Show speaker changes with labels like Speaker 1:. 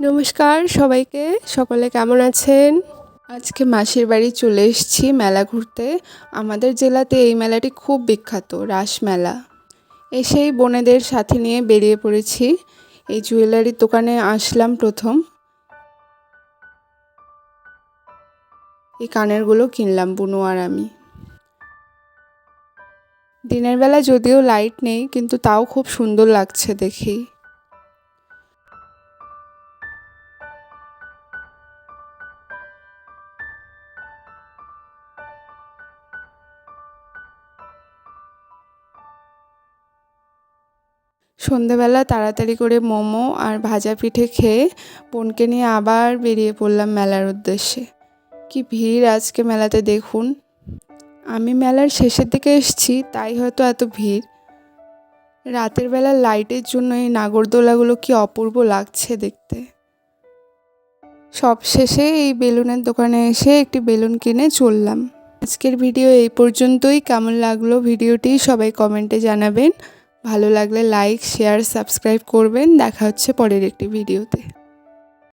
Speaker 1: নমস্কার, সবাইকে। সকলে কেমন আছেন? আজকে মাসির বাড়ি চলে এসেছি মেলা ঘুরতে। আমাদের জেলাতে এই মেলাটি খুব বিখ্যাত, রাস মেলা। এসেই বোনেদের সাথে নিয়ে বেরিয়ে পড়েছি। এই জুয়েলারির দোকানে আসলাম প্রথম। এই কানেরগুলো কিনলাম, বুনু আর আমি। দিনের বেলা যদিও লাইট নেই, কিন্তু তাও খুব সুন্দর লাগছে দেখেই। সন্ধেবেলা তাড়াতাড়ি করে মোমো আর ভাজা পিঠে খেয়ে বোনকে নিয়ে আবার বেরিয়ে পড়লাম মেলার উদ্দেশ্যে। কি ভিড় আজকে মেলাতে দেখুন। আমি মেলার শেষের দিকে এসেছি, তাই হয়তো এত ভিড়। রাতের বেলা লাইটের জন্য এই নাগরদোলাগুলো কি অপূর্ব লাগছে দেখতে। সব শেষে এই বেলুনের দোকানে এসে একটি বেলুন কিনে চললাম। আজকের ভিডিও এই পর্যন্তই। কেমন লাগল ভিডিওটি সবাই কমেন্টে জানাবেন। ভালো লাগলে লাইক শেয়ার সাবস্ক্রাইব করবেন। দেখা হচ্ছে পরের একটি ভিডিওতে